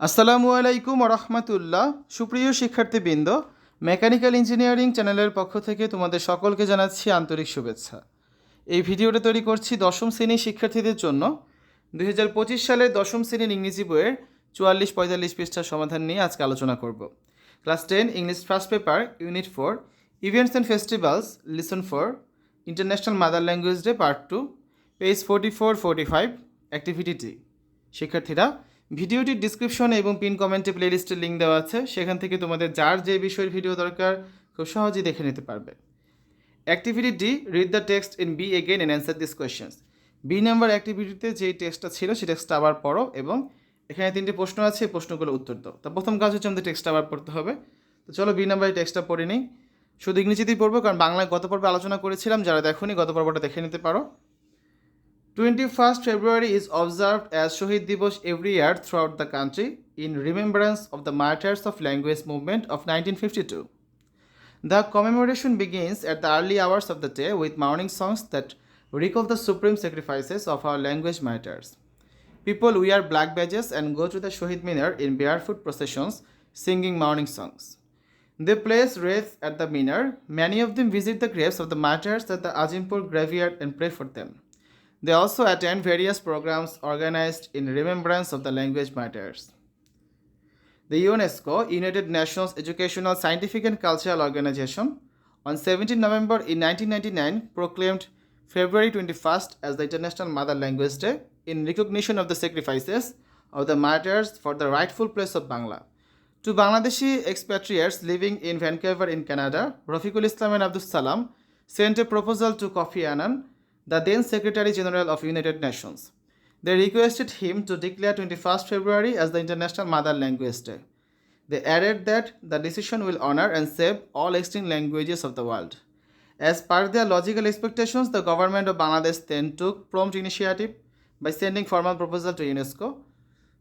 আসসালামু আলাইকুম রহমতুল্লাহ সুপ্রিয় শিক্ষার্থীবৃন্দ, মেকানিক্যাল ইঞ্জিনিয়ারিং চ্যানেলের পক্ষ থেকে তোমাদের সকলকে জানাচ্ছি আন্তরিক শুভেচ্ছা। এই ভিডিওটা তৈরি করছি দশম শ্রেণির শিক্ষার্থীদের জন্য। দুই সালের দশম শ্রেণির ইংরেজি বইয়ের চুয়াল্লিশ পঁয়তাল্লিশ পৃষ্ঠার সমাধান নিয়ে আজকে আলোচনা করব। Class ten, English first paper, unit four, events and festivals lesson four, international mother language day, part two, page forty four, forty five, activity শিক্ষার্থীরা ভিডিওটির ডিসক্রিপশনে এবং পিন কমেন্টে প্লেলিস্টের লিঙ্ক দেওয়া আছে। সেখান থেকে তোমাদের যার যে বিষয়ের ভিডিও দরকার, খুব সহজেই দেখে নিতে পারবে। Activity D read the text in B again and answer this questions B number অ্যাক্টিভিটিতে যে টেক্সটটা ছিল, সেই টেক্সটটা আবার পড়ো এবং এখানে তিনটে প্রশ্ন আছে, এই প্রশ্নগুলো উত্তর দাও। তো প্রথম কাজ হচ্ছে আমাদের টেক্সটটা আবার পড়তে হবে। তো চলো বি নাম্বারের টেক্সটটা পড়ে নিই। শুধু ইংরেজিতেই পড়ব, কারণ বাংলায় গত পর্বে আলোচনা করেছিলাম, যারা দেখোনি গত পর্বটা দেখে নিতে পারো। 21st February is observed as Shohid Dibosh every year throughout the country in remembrance of the martyrs of language movement of 1952. The commemoration begins at the early hours of the day with morning songs that recall the supreme sacrifices of our language martyrs. People wear black badges and go to the Shohid Minar in barefoot processions singing morning songs. They place wreaths at the Minar. Many of them visit the graves of the martyrs at the Ajimpur graveyard and pray for them. They also attend various programs organized in remembrance of the language martyrs. The UNESCO, United Nations Educational, Scientific and Cultural Organization, on 17 November in 1999 proclaimed February 21st as the International Mother Language Day in recognition of the sacrifices of the martyrs for the rightful place of Bangla. To Bangladeshi expatriates living in Vancouver in Canada, Rafiqul Islam and Abdus Salam sent a proposal to Kofi Annan, the then Secretary General of United Nations. They requested him to declare 21st February as the International Mother Language Day. They added that the decision will honor and save all extinct languages of the world. As per their logical expectations, the government of Bangladesh then took prompt initiative by sending formal proposal to UNESCO.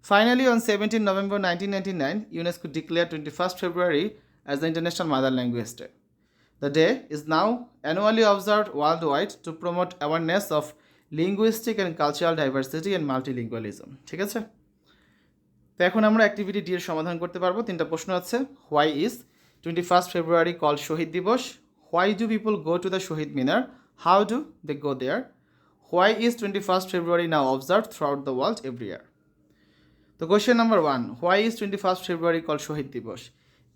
Finally, on 17 November 1999, UNESCO declared 21st February as the International Mother Language Day. The day is now annually observed worldwide to promote awareness of linguistic and cultural diversity and multilingualism. ঠিক আছে? তো এখন আমরা activity D এর সমাধান করতে পারব। তিনটা প্রশ্ন আছে। Why is twenty first February call Shaheed Dibosh why do people go to the Shaheed Minar how do they go there why is twenty first February now observe throughout the world every year তো question number one why is twenty first February call Shaheed Dibosh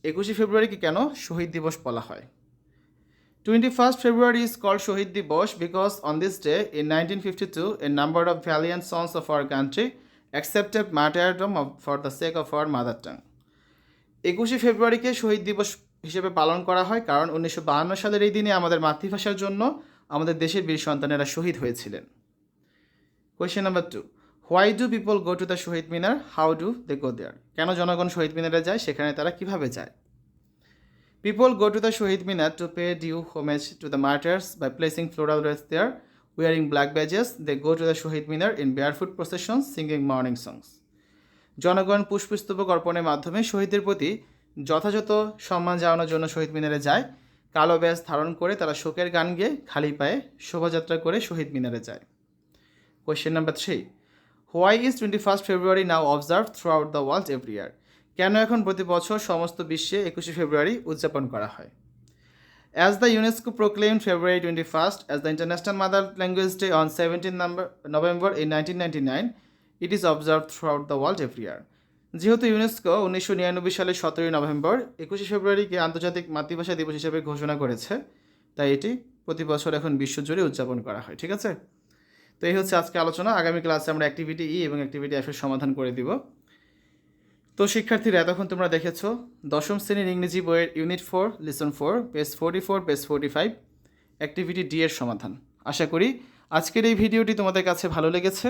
একুশে ফেব্রুয়ারিকে কেন শহীদ দিবস বলা হয়? 21st February is called Shohid Dibosh because on this day in 1952 a number of valiant sons of our country accepted martyrdom of, for the sake of our mother tongue. একুশে ফেব্রুয়ারিকে শহীদ দিবস হিসেবে পালন করা হয় কারণ উনিশশো বাহান্ন সালের এই দিনে আমাদের মাতৃভাষার জন্য আমাদের দেশের বীর সন্তানেরা শহীদ হয়েছিলেন। Question number two why do people go to the Shaheed Minar how do they go there কেন জনগণ শহীদ মিনারে যায়? সেখানে তারা কীভাবে যায়? People go to the Shohid Minar to pay due homage to the martyrs by placing floral wreaths there, wearing black badges. They go to the Shohid Minar in barefoot processions, singing morning songs. জনগণ পুষ্পস্তবক অর্পণের মাধ্যমে শহীদদের প্রতি যথাযথ সম্মান জানানোর জন্য শহীদ মিনারে যায় কালো ব্যাজ ধারণ করে তারা শোকের গান গেয়ে খালি পায়ে শোভাযাত্রা করে শহীদ মিনারে যায় question number three why is twenty first February now observe throughout the world every year কেন এখন প্রতি বছর সমস্ত বিশ্বে একুশে ফেব্রুয়ারি উদযাপন করা হয়? As the UNESCO proclaim February twenty first as the international mother language day on seventeen number November in nineteen ninety nine it is observe through the world every ইয়ার যেহেতু ইউনেস্কো উনিশশো নিরানব্বই সালের সতেরোই নভেম্বর একুশে ফেব্রুয়ারিকে আন্তর্জাতিক মাতৃভাষা দিবস হিসেবে ঘোষণা করেছে, তাই এটি প্রতি বছর এখন বিশ্বজুড়ে উদযাপন করা হয়, ঠিক আছে? তো এই হচ্ছে আজকে আলোচনা। আগামী ক্লাসে আমরা অ্যাক্টিভিটি ই এবং অ্যাক্টিভিটি এফের সমাধান করে দিব। তো শিক্ষার্থীরা এতক্ষণ তোমরা দেখেছ, দশম শ্রেণির ইংরেজি বইয়ের unit four lesson four page forty four page forty five activity D এর সমাধান। আশা করি আজকের এই ভিডিওটি তোমাদের কাছে ভালো লেগেছে।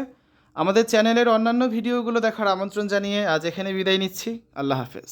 আমাদের চ্যানেলের অন্যান্য ভিডিওগুলো দেখার আমন্ত্রণ জানিয়ে আজ এখানে বিদায় নিচ্ছি। আল্লাহ হাফেজ।